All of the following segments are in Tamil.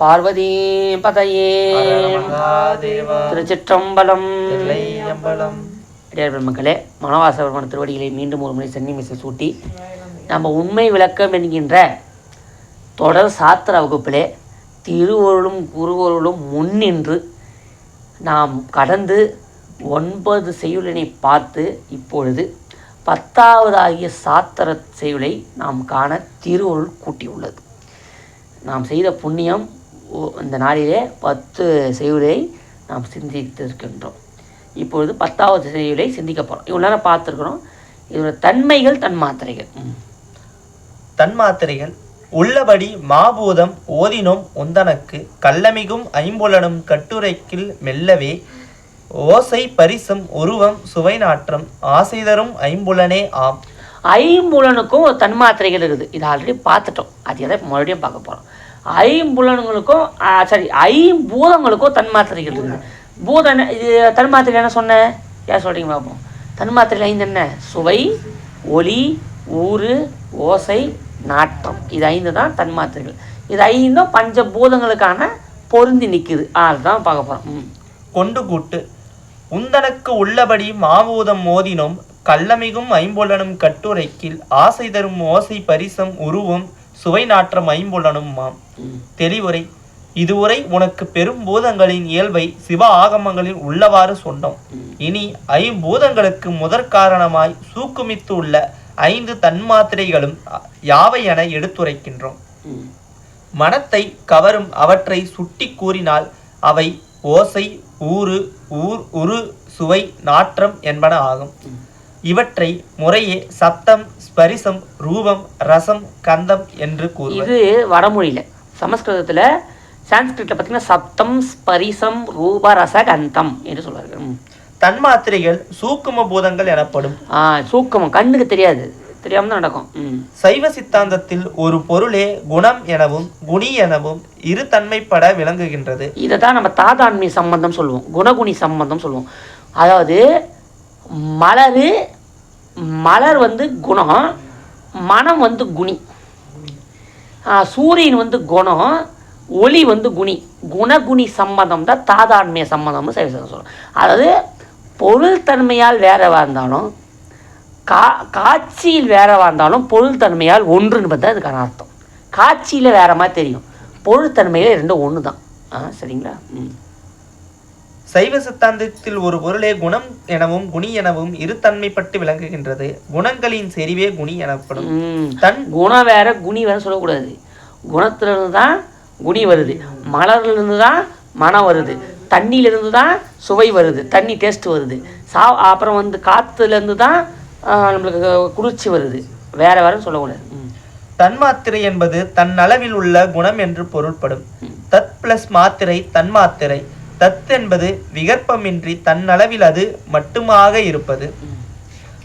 பார்வதி பதையே திருச்சிற்றம்பலம். மக்களே மனவாசவர்மன திருவடிகளை மீண்டும் ஒரு முறை சென்னி மிசை சூட்டி நம்ம உண்மை விளக்கம் என்கின்ற தொடர் சாத்திர வகுப்பிலே திருவருளும் குருவருளும் முன்னின்று நாம் கடந்து ஒன்பது செய்யுளினை பார்த்து இப்பொழுது பத்தாவதாகிய சாத்திர செய்யுளை நாம் காண திருவருள் கூட்டியுள்ளது. நாம் செய்த புண்ணியம் இந்த நாளிலே பத்து செய்யுளை நாம் சிந்தித்திருக்கின்றோம். இப்பொழுது பத்தாவது செய்யுளை சிந்திக்க போகிறோம் இவ்வளோ நேரம் பார்த்துருக்குறோம். இதோட தன்மைகள் தன்மாத்திரைகள் ம். தன்மாத்திரைகள் உள்ளபடி மாபூதம் ஓதினோம் உந்தனக்கு கள்ளமிகும் ஐம்புலனும் கட்டுரைக்கில் மெல்லவே ஓசை பரிசம் உருவம் சுவை நாற்றம் ஆசை தரும் ஐம்புலனே ஆம். ஐம்புலனுக்கும் ஒரு தன்மாத்திரைகள் இருக்குது. இது ஆல்ரெடி பார்த்துட்டோம். அது எதை மறுபடியும் பார்க்க போகிறோம் ஐம்புலன்களுக்கும் சாரி சரி ஐம்பூதங்களுக்கும் தன்மாத்திரைகள் இருக்குது பூதம் இது தன்மாத்திரை என்ன சொன்னேன் ஏன் சொல்கிறீங்க பார்ப்போம் தன்மாத்திரையில் ஐந்து என்ன? சுவை ஒளி ஊறு ஓசை நாட்டம். இது ஐந்து தான் தன்மாத்திரைகள். இது ஐந்தும் பஞ்சபூதங்களுக்கான பொருந்தி நிற்குது அதுதான் பார்க்க போகிறோம் கொண்டு கூட்டு. உந்தனக்கு உள்ளபடி மாபூதம் மோதினும் கள்ளமிகும் ஐம்புலனும் கட்டுரைக்கில் ஆசை தரும் ஓசை பரிசம் உருவம் சுவை நாற்றம் ஐம்புலனும்மாம் தெளிவுரை. இதுவரை உனக்கு பெரும் பூதங்களின் இயல்பை சிவ ஆகமங்களில் உள்ளவாறு சொன்னோம். இனி ஐம்பூதங்களுக்கு முதற் காரணமாய் சூக்குமித்து உள்ள ஐந்து தன்மாத்திரைகளும் யாவை என எடுத்துரைக்கின்றோம். மனத்தை கவரும் அவற்றை சுட்டி கூறினால் அவை ஓசை ஊறு ஊர் உரு சுவை நாற்றம் என்பன ஆகும். இவற்றை முறையே சத்தம் ஸ்பரிசம் ரூபம் ரசம் கந்தம் என்று கூறுவர். இது வடமொழியில். சமஸ்கிருதத்தில் சான்ஸ்கிரிட்டில் பார்த்தீங்கன்னா சப்தம் ஸ்பரிசம் ரூப ரச கந்தம் என்று சொல்வார்கள். தன்மாத்திரைகள் சூக்கும பூதங்கள் எனப்படும். ஆ சூக்கமம். கண்ணுக்கு தெரியாது. தெரியாம தான் நடக்கும். சைவ சித்தாந்தத்தில் ஒரு பொருளே குணம் எனவும் குணி எனவும் இரு தன்மைப்பட விளங்குகின்றது. இதை தான் நம்ம தாதான்மை சம்பந்தம் சொல்லுவோம். குணகுணி சம்பந்தம் சொல்லுவோம். அதாவது மலர் மலர் வந்து குணம் மனம் வந்து குணி. சூரியன் வந்து குணம் ஒளி வந்து குணி. குணகுணி சம்மதம் தான் தாதாண்மைய சம்மதம்னு சைவ சொல்கிறோம் அதாவது பொருள் தன்மையால் வேறவா இருந்தாலும் கா காட்சியில் வேறவா இருந்தாலும் பொருள் தன்மையால் ஒன்றுன்னு பார்த்தா அதுக்கான அர்த்தம். காட்சியில் வேற மாதிரி தெரியும். பொருள் தன்மையில் ரெண்டும் ஒன்று தான் ஆ சரிங்களா? ம். சைவ சித்தாந்தத்தில் ஒரு பொருளே குணம் எனவும் குணி எனவும் இரு தன்மைப்பட்டு விளங்குகின்றது. குணங்களின் செறிவே குணி எனப்படும். தன் குணம் வேற குணி வேற சொல்லக்கூடாது. குணத்திலிருந்து தான் குணி வருது. மலர்லேருந்து தான் மனம் வருது. தண்ணியிலேருந்து தான் சுவை வருது. தண்ணி டேஸ்ட் வருது. சா அப்புறம் வந்து காற்றுலேருந்து தான் நம்மளுக்கு குளிர்ச்சி வருது. வேற வேறன்னு சொல்லக்கூடாது. தன்மாத்திரை என்பது தன் அளவில் உள்ள குணம் என்று பொருள்படும். தத் பிளஸ் மாத்திரை தன்மாத்திரை தத் என்பது விகற்பமின்றி தன்னளவில் அது மட்டுமாக இருப்பது.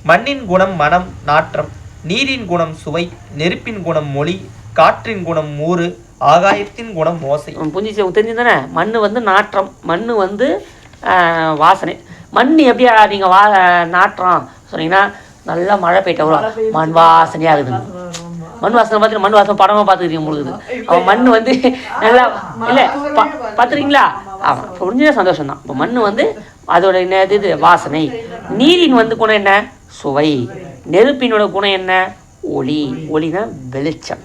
மண்ணின் குணம் மனம் நாற்றம் நீரின் குணம் சுவை நெருப்பின் குணம் மொழி காற்றின் குணம் மூறு ஆகாயத்தின் குணம் ஓசை. புரிஞ்சிச்சு தெரிஞ்சுதானே தானே மண் வந்து நாற்றம் மண் வந்து வாசனை. மண் எப்படியா நீங்கள் வா நாற்றம் சொன்னீங்கன்னா நல்லா மழை பெய்யிட்ட வரும் மண் வாசனையாக இருக்குது மண் வாசனை பார்த்துட்டு மண் வாசனை படமாக பார்த்துக்கிறீங்க முழுகுது. அவன் மண் வந்து நல்லா இல்லை பார்த்துறீங்களா ஆமாம் புரிஞ்சதே சந்தோஷம் தான் இப்போ மண் வந்து அதோட என்ன இது வாசனை. நீரின் வந்து குணம் என்ன? சுவை. நெருப்பினோட குணம் என்ன? ஒளி. ஒளினா வெளிச்சம்.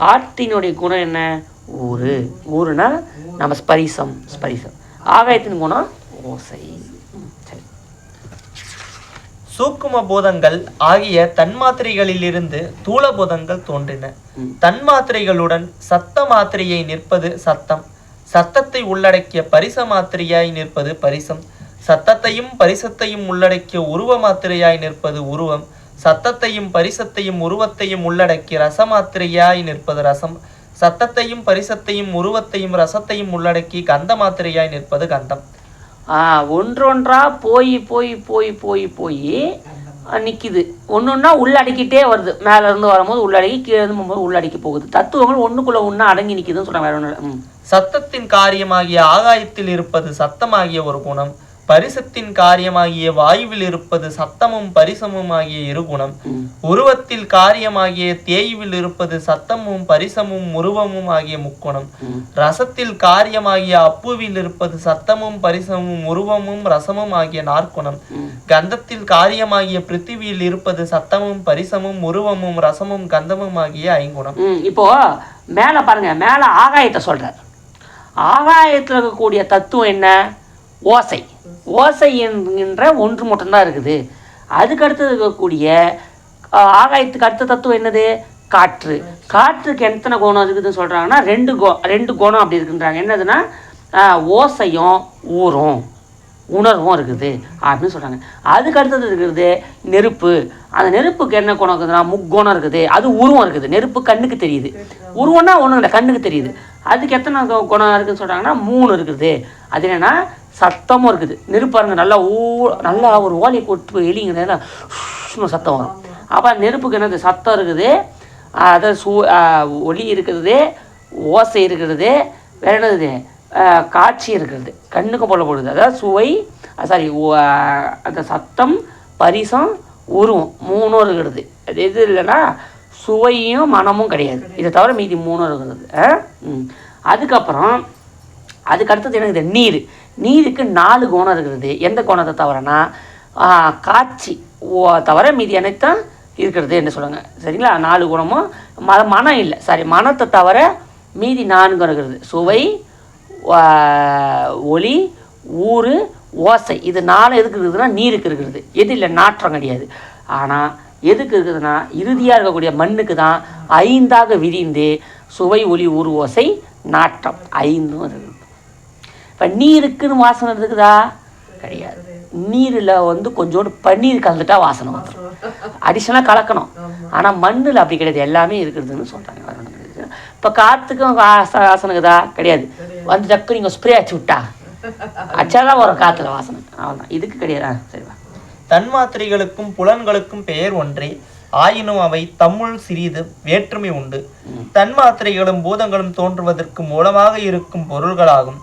காற்றினுடைய குணம் என்ன? ஊறு. ஊறுனா நம்ம ஸ்பரிசம் ஸ்பரிசம். ஆகாயத்தின் குணம் ஓசை. சூக்கும பூதங்கள் ஆகிய தன்மாத்திரைகளிலிருந்து தூல பூதங்கள் தோன்றின. தன்மாத்திரைகளுடன் சத்த மாத்திரையை நிற்பது சத்தம். சத்தத்தை உள்ளடக்கிய பரிச மாத்திரையாய் நிற்பது பரிசம். சத்தத்தையும் பரிசத்தையும் உள்ளடக்கிய உருவ மாத்திரையாய் நிற்பது உருவம். சத்தத்தையும் பரிசத்தையும் உருவத்தையும் உள்ளடக்கிய ரச மாத்திரையாய் நிற்பது ரசம். சத்தத்தையும் பரிசத்தையும் உருவத்தையும் ரசத்தையும் உள்ளடக்கி கந்த மாத்திரையாய் நிற்பது கந்தம். ஒன்றொன்றா போய் போய் போய் போய் போய் நிற்கிது ஒன்று ஒன்றா உள்ளடக்கிட்டே வருது. மேலேருந்து வரும்போது உள்ளடக்கி கீழே இருந்து போகும்போது உள்ளடக்கி போகுது. தத்துவங்கள் ஒன்றுக்குள்ளே ஒன்றா அடங்கி நிற்கிதுன்னு சொல்கிறாங்க வேற ஒன்றும் சத்தத்தின் காரியமாகிய ஆகாயத்தில் இருப்பது சத்தமாகிய ஒரு குணம். பரிசத்தின் காரியமாகிய வாயுவில் இருப்பது சத்தமும் பரிசமும் ஆகிய இருகுணம். உருவத்தில் காரியமாகிய தேயுவில் இருப்பது சத்தமும் பரிசமும் உருவமும் ஆகிய முக்குணம். ரசத்தில் காரியமாகிய அப்புவில் இருப்பது சத்தமும் பரிசமும் உருவமும் ரசமும் ஆகிய நாற்குணம். கந்தத்தில் காரியமாகிய பிருத்திவியில் இருப்பது சத்தமும் பரிசமும் உருவமும் ரசமும் கந்தமும் ஆகிய ஐங்குணம். இப்போ மேலே பாருங்க மேலே ஆகாயத்தை சொல்றார். ஆகாயத்தில் இருக்கக்கூடிய தத்துவம் என்ன? ஓசை. ஓசை என்கின்ற ஒன்று மட்டும்தான் இருக்குது. அதுக்கு அடுத்தது இருக்கக்கூடிய ஆகாயத்துக்கு அடுத்த தத்துவம் என்னது? காற்று. காற்றுக்கு எத்தனை குணம் இருக்குதுன்னு சொல்கிறாங்கன்னா ரெண்டு கோ ரெண்டு குணம் அப்படி இருக்குன்றாங்க. என்னதுன்னா ஓசையும் ஊரும் உணர்வும் இருக்குது. அப்படின்னு சொல்கிறாங்க அதுக்கு அடுத்தது இருக்கிறது நெருப்பு. அந்த நெருப்புக்கு என்ன குணம் இருக்குதுன்னா முக்குணம் இருக்குது. அது உருவம் இருக்குது. நெருப்பு கண்ணுக்கு தெரியுது. உருவம்னா ஒன்றும் இல்லை கண்ணுக்கு தெரியுது. அதுக்கு எத்தனை குணம் இருக்குதுன்னு சொல்கிறாங்கன்னா மூணு இருக்குது. அது என்னென்னா சத்தமும் இருக்குது. நெருப்பாருங்க நல்லா ஊ நல்லா ஒரு ஓலையை கொட்டு எலிங்கிறதுல சத்தம் வரும். அப்போ நெருப்புக்கு என்னது? சத்தம் இருக்குது அதை சூ ஆஹ் ஒளி இருக்கிறது ஓசை இருக்கிறது வேற என்னது? ஆஹ் காட்சி இருக்கிறது கண்ணுக்கு போடப்படுது அதாவது சுவை சாரி அந்த சத்தம் பரிசம் உருவம் மூணும் இருக்கிறது அது எது இல்லைன்னா சுவையும் மனமும் கிடையாது. இதை தவிர மீதி மூணும் இருக்கிறது ஆ? ம். அதுக்கப்புறம் அதுக்கு அடுத்தது எனக்கு இந்த நீர். நீருக்கு நாலு கோணம் இருக்கிறது. எந்த கோணத்தை தவிரனா காட்சி ஓ தவிர மீதி அனைத்தும் இருக்கிறது என்ன சொல்லுங்க. சரிங்களா? நாலு குணமும் ம மனம் இல்லை. சாரி மனத்தை தவிர மீதி நான்கு இருக்கிறது. சுவை ஒளி ஊறு ஓசை. இது நாலு எதுக்கு இருக்குதுன்னா நீருக்கு இருக்கிறது. எது இல்லை? நாற்றம் கிடையாது. ஆனால் எதுக்கு இருக்குதுன்னா இறுதியாக இருக்கக்கூடிய மண்ணுக்கு தான் ஐந்தாக விரிந்து சுவை ஒளி ஊறு ஓசை நாற்றம் ஐந்தும் இருக்குது. இப்போ நீருக்குன்னு வாசனை இருக்குதா? கிடையாது. நீரில் வந்து கொஞ்சோண்டு பன்னீர் கலந்துட்டா வாசனை வந்துடும் அடிஷனலாக கலக்கணும். ஆனால் மண்ணில் அப்படி கிடையாது. எல்லாமே இருக்கிறதுன்னு சொல்கிறாங்க இப்போ காற்றுக்கும் வாச- வாசனை இருக்குதா? கிடையாது. வந்து டக்கு நீங்கள் ஸ்ப்ரே அடிச்சு விட்டா அச்சாதான் வரும் காற்றுல வாசனை. அவ்வளோதான் இதுக்கு கிடையாது. சரிவா தன்மாத்திரைகளுக்கும் புலன்களுக்கும் பெயர் ஒன்றே ஆயினும் அவை தம்முள் சிறிது வேற்றுமை உண்டு. தன்மாத்திரைகளும் பூதங்களும் தோன்றுவதற்கு மூலமாக இருக்கும் பொருள்களாகும்.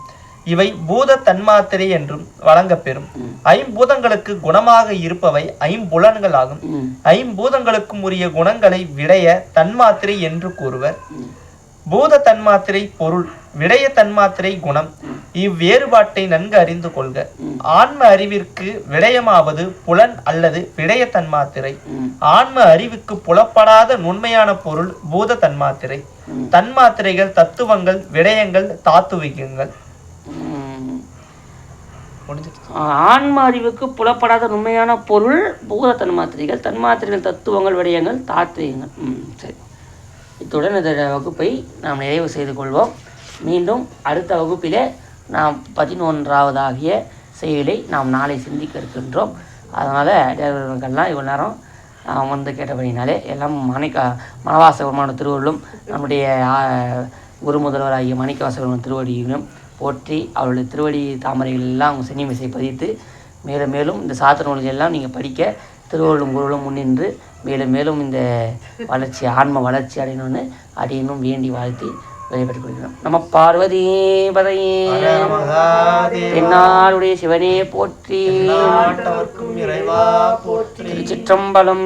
இவை பூத தன்மாத்திரை என்றும் வழங்கப்பெறும். ஐம்பூதங்களுக்கு குணமாக இருப்பவை ஐம்புலன்கள் ஆகும் ஐம்பூதங்களுக்கும் உரிய குணங்களை விடைய தன்மாத்திரை என்று கூறுவர். பூத தன்மாத்திரை பொருள் விடய தன்மாத்திரை குணம் இவ்வேறுபாட்டை நன்கு அறிந்து கொள்க. ஆன்ம அறிவிற்கு விடயமாவது புலன் அல்லது விடய தன்மாத்திரை ஆன்ம அறிவுக்கு புலப்படாத நுண்மையான பொருள் பூத தன்மாத்திரை தன்மாத்திரைகள் தத்துவங்கள் விடயங்கள் தாத்துவிகங்கள் ஆன்ம அறிவுக்கு புலப்படாத உண்மையான பொருள் பூத தன்மாத்திரைகள் தன்மாத்திரைகள் தத்துவங்கள் விடயங்கள் தாத்வீகங்கள். சரி. இத்துடன் இந்த வகுப்பை நாம் நிறைவு செய்து கொள்வோம். மீண்டும் அடுத்த வகுப்பிலே நாம் பதினொன்றாவதாகிய செயலை நாம் நாளை சிந்திக்க இருக்கின்றோம். அதனால் டேவர்கள்லாம் இவ்வளோ நேரம் வந்து கேட்டபடினாலே எல்லாம் மணிக்கா மணவாச பெருமான திருவள்ளும் நம்முடைய குரு முதல்வராகிய மணிக்கவாச பெருமான் திருவடியிலும் போற்றி அவருடைய திருவடி தாமரைகள் எல்லாம் அவங்க சென்னிமிசை பதித்து மேலும் மேலும் இந்த சாத்திர நூல்கள் எல்லாம் நீங்கள் படிக்க திருவள்ளும் குருளும் முன்னின்று மேலும் மேலும் இந்த வளர்ச்சி ஆன்ம வளர்ச்சி அடையணும்னு அடையணும் வேண்டி வாழ்த்தி விடைபெற்றுக் கொள்கிறோம். நம்ம பார்வதி பதையே சிவனே போற்றி. திருச்சிற்றம்பலம்